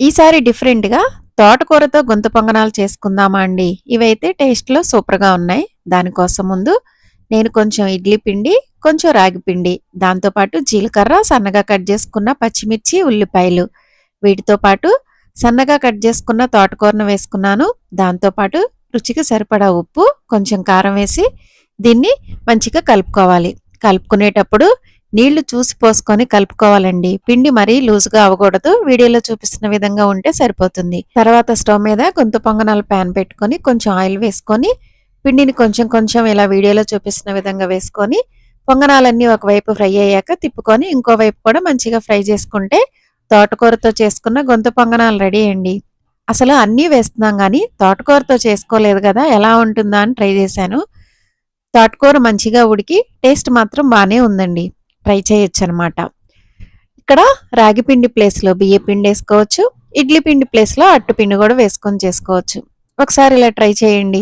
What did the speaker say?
ఈసారి డిఫరెంట్‌గా తోటకూరతో గుంత పొంగనాలు చేసుకుందామా అండి? ఇవైతే టేస్ట్‌లో సూపర్‌గా ఉన్నాయి. దానికోసం ముందు నేను కొంచెం ఇడ్లీ పిండి, కొంచెం రాగి పిండి, దాంతోపాటు జీలకర్ర, సన్నగా కట్ చేసుకున్న పచ్చిమిర్చి, ఉల్లిపాయలు వీటితో పాటు సన్నగా కట్ చేసుకున్న తోటకూరను వేసుకున్నాను. దాంతోపాటు రుచికి సరిపడా ఉప్పు, కొంచెం కారం వేసి దీన్ని మంచిగా కలుపుకోవాలి. కలుపుకునేటప్పుడు నీళ్ళు చూసి పోసుకొని కలుపుకోవాలండి. పిండి మరీ లూజ్‌గా అవ్వకూడదు. వీడియోలో చూపిస్తున్న విధంగా ఉంటే సరిపోతుంది. తర్వాత స్టవ్ మీద గొంత పొంగనాల ప్యాన్ పెట్టుకొని కొంచెం ఆయిల్ వేసుకొని పిండిని కొంచెం కొంచెం ఇలా వీడియోలో చూపిస్తున్న విధంగా వేసుకొని పొంగనాలన్నీ ఒకవైపు ఫ్రై అయ్యాక తిప్పుకొని ఇంకో వైపు కూడా మంచిగా ఫ్రై చేసుకుంటే తోటకూరతో చేసుకున్న గొంత పొంగనాలు రెడీ అండి. అసలు అన్నీ వేస్తున్నాం కానీ తోటకూరతో చేసుకోలేదు కదా! ఎలా ఉంటుందా అని ట్రై చేశాను. తోటకూర మంచిగా ఉడికి టేస్ట్ మాత్రం బాగానే ఉందండి. ట్రై చేయొచ్చు అనమాట ఇక్కడ రాగి పిండి ప్లేస్‌లో బియ్య పిండి వేసుకోవచ్చు ఇడ్లీ పిండి ప్లేస్‌లో అట్టు పిండి కూడా వేసుకొని చేసుకోవచ్చు. ఒకసారి ఇలా ట్రై చేయండి.